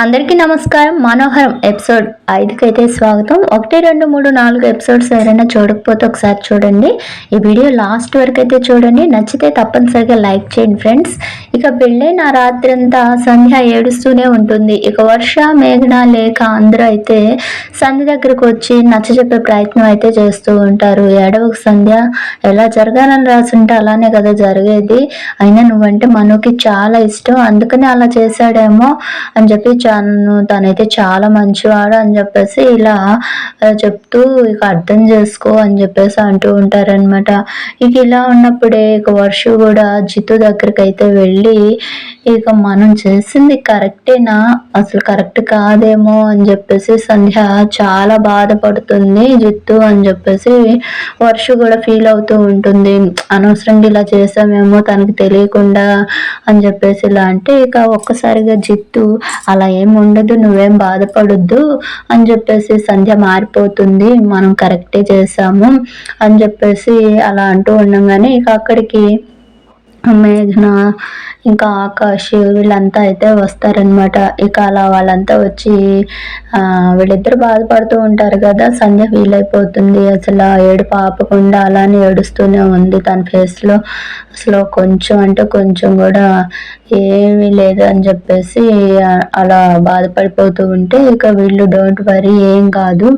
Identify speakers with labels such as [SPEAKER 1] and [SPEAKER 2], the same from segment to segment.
[SPEAKER 1] అందరికీ నమస్కారం. మనోహరం ఎపిసోడ్ ఐదుకైతే స్వాగతం. ఒకటి రెండు మూడు నాలుగు ఎపిసోడ్స్ ఎవరైనా చూడకపోతే ఒకసారి చూడండి. ఈ వీడియో లాస్ట్ వరకు అయితే చూడండి. నచ్చితే తప్పనిసరిగా లైక్ చేయండి ఫ్రెండ్స్. ఇక పెళ్ళైన రాత్రి అంతా సంధ్య ఏడుస్తూనే ఉంటుంది. ఇక వర్ష మేఘన లేక అందరూ అయితే సంధ్య దగ్గరకు వచ్చి నచ్చ చెప్పే ప్రయత్నం అయితే చేస్తూ ఉంటారు. ఏడవకు సంధ్య ఎలా జరగాలని రాసుంటే అలానే కదా జరిగేది. అయినా నువ్వంటే మనోకి చాలా ఇష్టం. అందుకనే అలా చేశాడేమో అని చెప్పి ప్రేమించాను తనైతే చాలా మంచివాడు అని చెప్పేసి ఇలా చెప్తూ ఇక అర్థం చేసుకో అని చెప్పేసి అంటూ ఉంటారనమాట ఇక ఇలా ఉన్నప్పుడే ఇక వర్ష కూడా జితు దగ్గరికి అయితే వెళ్ళి ఇక మనం చేసింది కరెక్టేనా? అసలు కరెక్ట్ కాదేమో అని చెప్పేసి సంధ్య చాలా బాధపడుతుంది జిత్తు అని చెప్పేసి వర్ష కూడా ఫీల్ అవుతూ ఉంటుంది. అనవసరంగా ఇలా చేసామేమో తనకి తెలియకుండా అని చెప్పేసి ఇలా అంటే ఇక ఒక్కసారిగా జిత్తు అలా ఏం ఉండదు నువ్వేం బాధపడొద్దు అని చెప్పేసి సంధ్య మారిపోతుంది. మనం కరెక్టే చేసాము అని చెప్పేసి అలా అంటూ ఉండగానే ఇక అక్కడికి మేఘన ఇంకా ఆకాష్ వీళ్ళంతా అయితే వస్తారనమాట ఇక అలా వాళ్ళంతా వచ్చి వీళ్ళిద్దరు బాధపడుతూ ఉంటారు కదా సంధ్య ఫీల్ అయిపోతుంది. అసలు ఏడు పాపకుండా అలానే ఏడుస్తూనే ఉంది తన ఫేస్లో అసలు కొంచెం అంటే కొంచెం కూడా ఏమీ లేదు అని చెప్పేసి అలా బాధపడిపోతూ ఉంటే ఇక వీళ్ళు డోంట్ వరీ ఏం కాదు.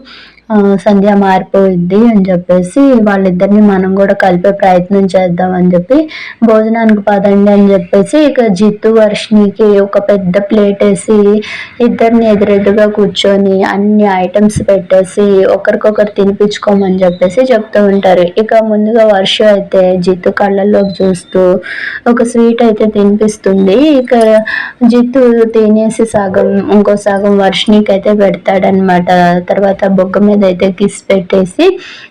[SPEAKER 1] సంధ్య మారిపోయిద్ది అని చెప్పేసి వాళ్ళిద్దరిని మనం కూడా కలిపే ప్రయత్నం చేద్దాం అని చెప్పి భోజనానికి పదండి అని చెప్పేసి ఇక జిత్తు వర్షినికి ఒక పెద్ద ప్లేట్ వేసి ఇద్దరిని ఎదురెదురుగా కూర్చొని అన్ని ఐటమ్స్ పెట్టేసి ఒకరికొకరు తినిపించుకోమని చెప్పేసి చెప్తూ ఉంటారు. ఇక ముందుగా వర్ష అయితే జిత్తు కళ్ళల్లోకి చూస్తూ ఒక స్వీట్ అయితే తినిపిస్తుంది. ఇక జిత్తు తినేసి సగం ఇంకో సగం వర్షినికి అయితే పెడతాడనమాట తర్వాత బొగ్గ మీద అయితే కిస్ పెట్టేసి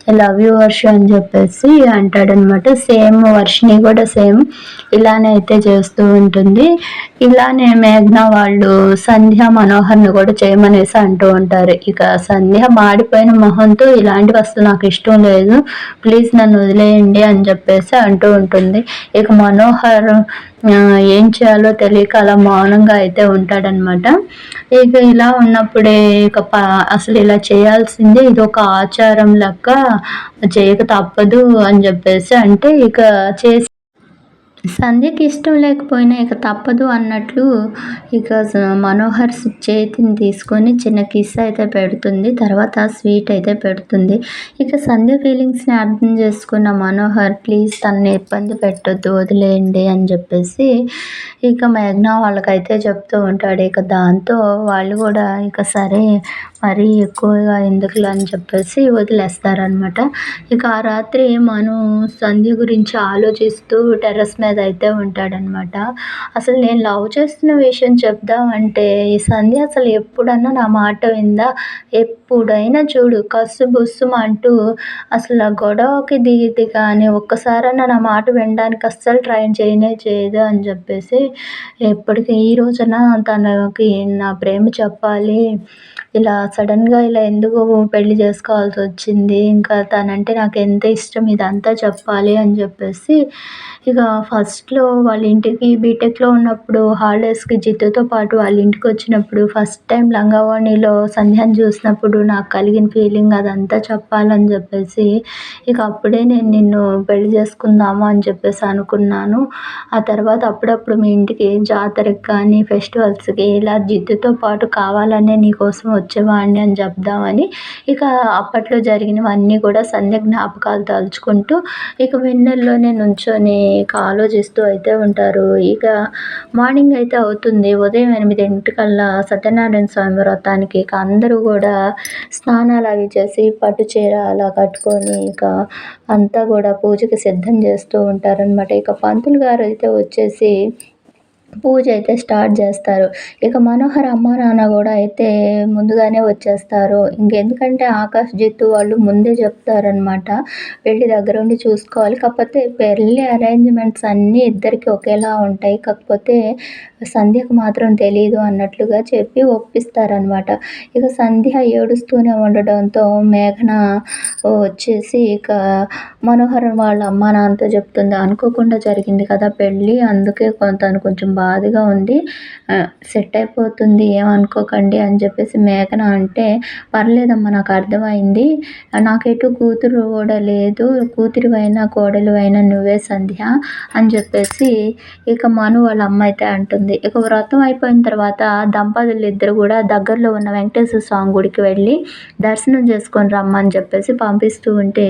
[SPEAKER 1] లవ్ యూ వర్ష అని చెప్పేసి అంటాడనమాట. సేమ్ వర్షిని కూడా సేమ్ ఇలానే అయితే చేస్తూ ఉంటుంది. ఇలానే మేఘ్న వాళ్ళు సంధ్య మనోహర్ని కూడా చేయమనేసి అంటూ ఉంటారు. ఇక సంధ్య మాడిపోయిన మొహంతో ఇలాంటివి అసలు నాకు ఇష్టం లేదు. ప్లీజ్ నన్ను వదిలేయండి అని చెప్పేసి అంటూ ఉంటుంది. ఇక మనోహర్ ఏం చేయాలో తెలియక అలా మౌనంగా అయితే ఉంటాడనమాట. ఇక ఇలా ఉన్నప్పుడే ఇక అసలు ఇలా చేయాల్సిందే. ఇది ఒక ఆచారం లెక్క. చేయక తప్పదు అని చెప్పేసి అంటే ఇక చేసి సంధ్యకి ఇష్టం లేకపోయినా ఇక తప్పదు అన్నట్లు ఇక మనోహర్ చేతిని తీసుకొని చిన్న కిస్ అయితే పెడుతుంది తర్వాత స్వీట్ అయితే పెడుతుంది. ఇక సంధ్య ఫీలింగ్స్ని అర్థం చేసుకున్న మనోహర్ ప్లీజ్ తనని ఇబ్బంది పెట్టొద్దు వదిలేయండి అని చెప్పేసి ఇక మేఘ్నా వాళ్ళకైతే చెప్తూ ఉంటాడు. ఇక దాంతో వాళ్ళు కూడా ఇక సరే మరీ ఎక్కువగా ఎందుకులే అని చెప్పేసి వదిలేస్తారనమాట ఇక ఆ రాత్రి మను సంధ్య గురించి ఆలోచిస్తూ టెర్రస్ మీద అయితే ఉంటాడనమాట అసలు నేను లవ్ చేస్తున్న విషయం చెప్దామంటే ఈ సంధ్య అసలు ఎప్పుడన్నా నా మాట విందా? ఎప్పుడైనా చూడు కస్సు బుస్సు అంటూ అసలు గొడవకి దిగితే కానీ ఒక్కసారన్నా నా మాట వినడానికి అస్సలు ట్రై చేయనే చేయదు అని చెప్పేసి ఎప్పటికీ ఈ రోజున తనకి నా ప్రేమ చెప్పాలి. ఇలా సడన్గా ఇలా ఎందుకు పెళ్ళి చేసుకోవాల్సి వచ్చింది? ఇంకా తనంటే నాకు ఎంత ఇష్టం ఇదంతా చెప్పాలి అని చెప్పేసి ఇక ఫస్ట్లో వాళ్ళ ఇంటికి బీటెక్లో ఉన్నప్పుడు హాలిడేస్కి జిత్తుతో పాటు వాళ్ళ ఇంటికి వచ్చినప్పుడు ఫస్ట్ టైం లంగావాణిలో సంధ్యాన్ని చూసినప్పుడు నాకు కలిగిన ఫీలింగ్ అదంతా చెప్పాలని చెప్పేసి ఇక అప్పుడే నేను నిన్ను పెళ్ళి చేసుకుందాము అని చెప్పేసి అనుకున్నాను. ఆ తర్వాత అప్పుడప్పుడు మీ ఇంటికి జాతరకి కానీ ఫెస్టివల్స్కి ఇలా జిద్దుతో పాటు కావాలనే నీకోసం వచ్చేవాడిని అని చెప్దామని ఇక అప్పట్లో జరిగినవన్నీ కూడా సంధ్య జ్ఞాపకాలు తలుచుకుంటూ ఇక వెన్నెల్లోనే నుంచొని ఇక ఆలోచిస్తూ అయితే ఉంటారు. ఇక మార్నింగ్ అయితే అవుతుంది. ఉదయం ఎనిమిదింటికల్లా సత్యనారాయణ స్వామి వ్రతానికి ఇక అందరూ కూడా స్నానాలు అవి చేసి పట్టు చీర అలా కట్టుకొని ఇక అంతా కూడా పూజకి సిద్ధం చేస్తూ ఉంటారనమాట ఇక పంతులు గారు అయితే వచ్చేసి పూజ అయితే స్టార్ట్ చేస్తారు. ఇక మనోహర్ అమ్మ నాన్న కూడా అయితే ముందుగానే వచ్చేస్తారు. ఇంకెందుకంటే ఆకాష్ జిత్తు వాళ్ళు ముందే చెప్తారనమాట పెళ్ళి దగ్గర ఉండి చూసుకోవాలి. కాకపోతే పెళ్ళి అరేంజ్మెంట్స్ అన్నీ ఇద్దరికి ఒకేలా ఉంటాయి. కాకపోతే సంధ్యకు మాత్రం తెలియదు అన్నట్లుగా చెప్పి ఒప్పిస్తారనమాట ఇక సంధ్య ఏడుస్తూనే ఉండడంతో మేఘన వచ్చేసి ఇక మనోహర్ వాళ్ళ అమ్మ నాన్నతో చెప్తుంది. అనుకోకుండా జరిగింది కదా పెళ్ళి. అందుకే తను కొంచెం బాధగా ఉంది. సెట్ అయిపోతుంది ఏమనుకోకండి అని చెప్పేసి మేఘన అంటే పర్లేదమ్మా నాకు అర్థమైంది. నాకెటు కూతురు కూడా లేదు. కూతురు అయినా కోడలు అయినా నువ్వే సంధ్య అని చెప్పేసి ఇక మను వాళ్ళ అమ్మ అయితే అంటుంది. ఇక వ్రతం అయిపోయిన తర్వాత దంపతులు ఇద్దరు కూడా దగ్గరలో ఉన్న వెంకటేశ్వర స్వామి గుడికి వెళ్ళి దర్శనం చేసుకొని రమ్మని చెప్పేసి పంపిస్తూ ఉంటే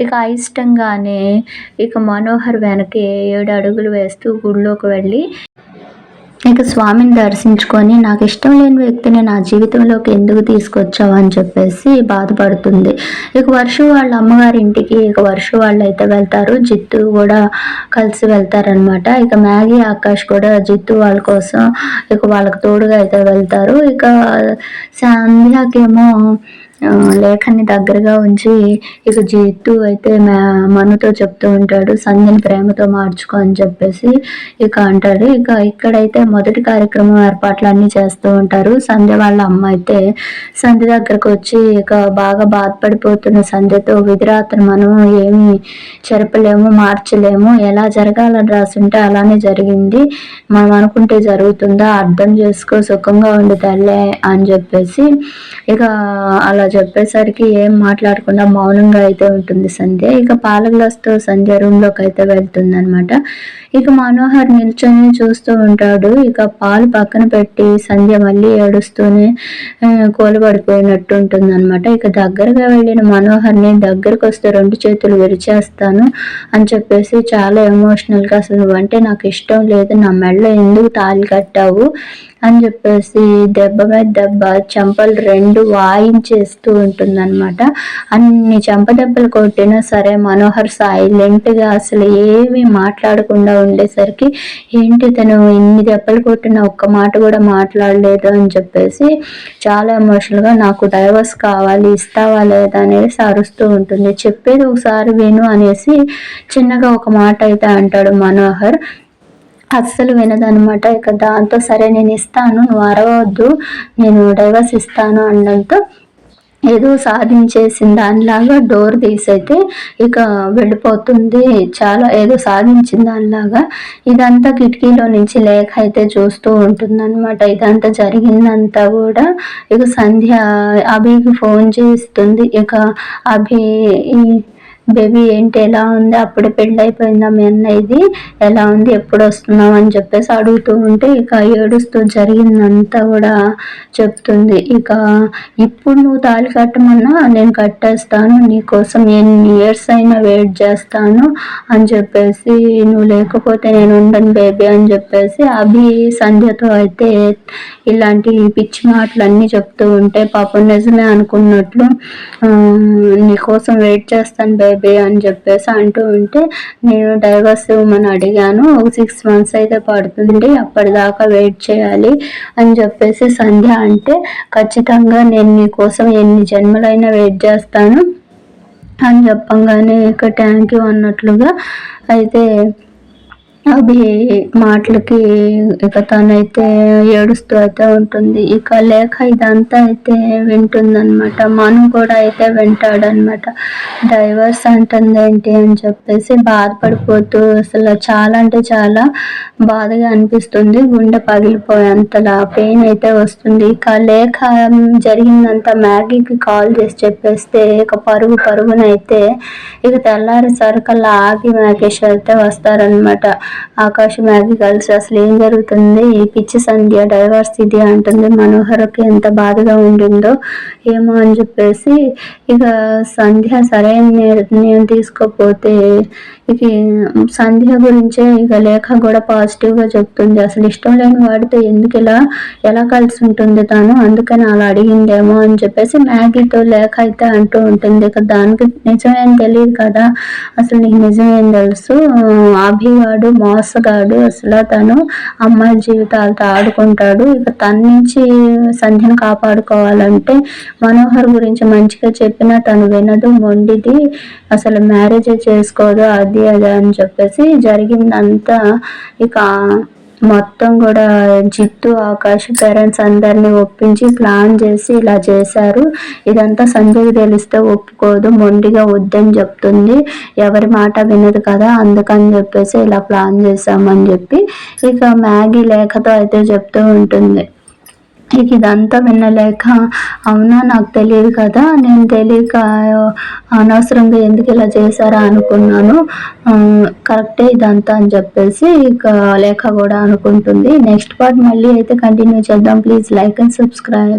[SPEAKER 1] ఇక అయిష్టంగానే ఇక మనోహర్ వెనక ఏడు అడుగులు వేస్తూ గుడిలోకి వెళ్ళి ఇక స్వామిని దర్శించుకొని నాకు ఇష్టం లేని వ్యక్తిని నా జీవితంలోకి ఎందుకు తీసుకొచ్చావు అని చెప్పేసి బాధపడుతుంది. ఇక వర్ష వాళ్ళ అమ్మగారి ఇంటికి ఇక వర్ష వాళ్ళు అయితే వెళ్తారు. జిత్తు కూడా కలిసి వెళ్తారనమాట ఇక మ్యాగీ ఆకాష్ కూడా జిత్తు వాళ్ళ కోసం ఇక వాళ్ళకి తోడుగా అయితే వెళ్తారు. ఇక సంధ్యాకేమో లేఖని దగ్గరగా ఉంచి ఇక జిత్తు అయితే మనుతో చెప్తూ ఉంటాడు సంధ్యని ప్రేమతో మార్చుకో అని చెప్పేసి ఇక అంటాడు. ఇక ఇక్కడైతే మొదటి కార్యక్రమం ఏర్పాట్లు అన్నీ చేస్తూ ఉంటారు. సంధ్య వాళ్ళ అమ్మ అయితే సంధ్య దగ్గరకు వచ్చి ఇక బాగా బాధపడిపోతున్న సంధ్యతో విధిరాత్రి మనం ఏమి చెరపలేము మార్చలేము. ఎలా జరగాలని రాసుంటే అలానే జరిగింది. మనం అనుకుంటే జరుగుతుందా? అర్థం చేసుకో సుఖంగా ఉండి తల్లే అని చెప్పేసి ఇక అలా చెప్పేసరికి ఏం మాట్లాడకుండా మౌనంగా అయితే ఉంటుంది సంధ్య. ఇక పాల గ్లాస్తో సంధ్య రూమ్లోకి అయితే వెళ్తుంది అనమాట ఇక మనోహర్ నిల్చొని చూస్తూ ఉంటాడు. ఇక పాలు పక్కన పెట్టి సంధ్య మళ్ళీ ఏడుస్తూనే కోలబడిపోయినట్టు ఉంటుంది అనమాట ఇక దగ్గరగా వెళ్ళిన మనోహర్ని దగ్గరకు వస్తే రెండు చేతులు విరిచేస్తాను అని చెప్పేసి చాలా ఎమోషనల్గా అసలు నువ్వంటే నాకు ఇష్టం లేదు. నా మెడలో ఎందుకు తాళి కట్టావు? అని చెప్పేసి దెబ్బ మీద దెబ్బ చెంపలు రెండు వాయించేస్తూ ఉంటుందన్నమాట. అన్ని చెంప దెబ్బలు కొట్టినా సరే మనోహర్ సైలెంట్గా అసలు ఏమీ మాట్లాడకుండా ఉండేసరికి ఏంటి తను ఇన్ని దెబ్బలు కొట్టిన ఒక్క మాట కూడా మాట్లాడలేదు అని చెప్పేసి చాలా ఎమోషనల్గా నాకు డైవర్స్ కావాలి ఇస్తావా లేదా అనేసి అరుస్తూ ఉంటుంది. చెప్పేది ఒకసారి విను అనేసి చిన్నగా ఒక మాట అయితే అంటాడు మనోహర్. అస్సలు వినదనమాట ఇక దాంతో సరే నేను ఇస్తాను నువ్వు అరవద్దు నేను డైవర్స్ ఇస్తాను అనడంతో ఏదో సాధించేసిన దానిలాగా డోర్ తీసైతే ఇక వెళ్ళిపోతుంది. చాలా ఏదో సాధించిన దానిలాగా ఇదంతా కిటికీలో నుంచి లేఖ అయితే చూస్తూ ఉంటుందన్నమాట. ఇదంతా జరిగిందంతా కూడా ఇక సంధ్య అభికి ఫోన్ చేస్తుంది. ఇక అభి బేబీ ఏంటి? ఎలా ఉంది? అప్పుడే పెళ్ళి అయిపోయిందా మీ అన్నయ్యది? ఎలా ఉంది? ఎప్పుడు వస్తున్నావు? అని చెప్పేసి అడుగుతూ ఉంటే ఇక ఏడుస్తూ జరిగిందంతా కూడా చెప్తుంది. ఇక ఇప్పుడు నువ్వు తాళి కట్టమన్నా నేను కట్టేస్తాను. నీకోసం ఎన్ని ఇయర్స్ అయినా వెయిట్ చేస్తాను అని చెప్పేసి నువ్వు లేకపోతే నేను ఉండను బేబీ అని చెప్పేసి అభి సంధ్యతో అయితే ఇలాంటి పిచ్చి మాటలన్నీ చెప్తూ ఉంటే పాపం నిజమే అనుకున్నట్లు నీకోసం వెయిట్ చేస్తాను బేబీ బేబీ అని చెప్పేసి అంటూ ఉంటే నేను డైవర్స్ ఇవ్వమని అడిగాను. ఒక సిక్స్ మంత్స్ అయితే పడుతుంది అప్పటిదాకా వెయిట్ చేయాలి అని చెప్పేసి సంధ్య అంటే ఖచ్చితంగా నేను నీకోసం ఎన్ని జన్మలైనా వెయిట్ చేస్తాను అని చెప్పంగానే ఇక థ్యాంక్ యూ అన్నట్లుగా అయితే అవి మాటలకి ఇక తనైతే ఏడుస్తూ అయితే ఉంటుంది. ఇక లేఖ ఇదంతా అయితే వింటుందన్నమాట. మను కూడా అయితే వింటాడనమాట డైవర్స్ అంటుంది ఏంటి అని చెప్పేసి బాధపడిపోతూ అసలు చాలా అంటే చాలా బాధగా అనిపిస్తుంది. గుండె పగిలిపోయేంతలా పెయిన్ అయితే వస్తుంది. ఇక లేఖ జరిగిందంతా మ్యాగీకి కాల్ చేసి చెప్పేస్తే ఇక పరుగు పరుగునైతే ఇక తెల్లారి సరుకల్లా ఆగి మ్యాగేష్ అయితే వస్తారనమాట ఆకాశ మ్యాగీ అసలు ఏం జరుగుతుంది? ఈ పిచ్చి సంధ్య డైవర్స్ ఇది అంటుంది. మనోహర్కి ఎంత బాధగా ఉండిందో ఏమో అని చెప్పేసి ఇక సంధ్య సరైన నిర్ణయం తీసుకోపోతే ఇక సంధ్య గురించే ఇక లేఖ కూడా పాజిటివ్గా చెప్తుంది. అసలు ఇష్టం లేని వాడితో ఎందుకు ఇలా ఎలా కలిసి ఉంటుంది తాను? అందుకని అలా అడిగిందేమో అని చెప్పేసి మ్యాగీతో లేఖ అయితే అంటూ ఉంటుంది. ఇక దానికి నిజమేం తెలియదు కదా. అసలు నీకు నిజమేం తెలుసు? అభివాడు మోసగాడు అసలు తను అమ్మాయి జీవితాలతో ఆడుకుంటాడు. ఇక తన నుంచి సంధ్యను కాపాడుకోవాలంటే మనోహర్ గురించి మంచిగా చెప్పినా తను వినదు మొండిది. అసలు మ్యారేజ్ చేసుకోదు అది అది అది అని చెప్పేసి జరిగిందంతా. ఇక మొత్తం కూడా జిత్తు ఆకాష్ పేరెంట్స్ అందరినీ ఒప్పించి ప్లాన్ చేసి ఇలా చేశారు. ఇదంతా సంజయ్కి తెలిస్తే ఒప్పుకోదు మొండిగా వద్దని చెప్తుంది. ఎవరి మాట వినదు కదా అందుకని చెప్పేసి ఇలా ప్లాన్ చేశామని చెప్పి. ఇక మ్యాగీ లేఖతో అయితే చెప్తూ ఉంటుంది. ఇక ఇదంతా వినలేక అవునా? నాకు తెలియదు కదా. నేను తెలియక అనవసరంగా ఎందుకు ఇలా చేశారా అనుకున్నాను. కరెక్టే ఇదంతా అని చెప్పేసి ఇక లేఖ కూడా అనుకుంటుంది. నెక్స్ట్ పార్ట్ మళ్ళీ అయితే కంటిన్యూ చేద్దాం. Please like and subscribe.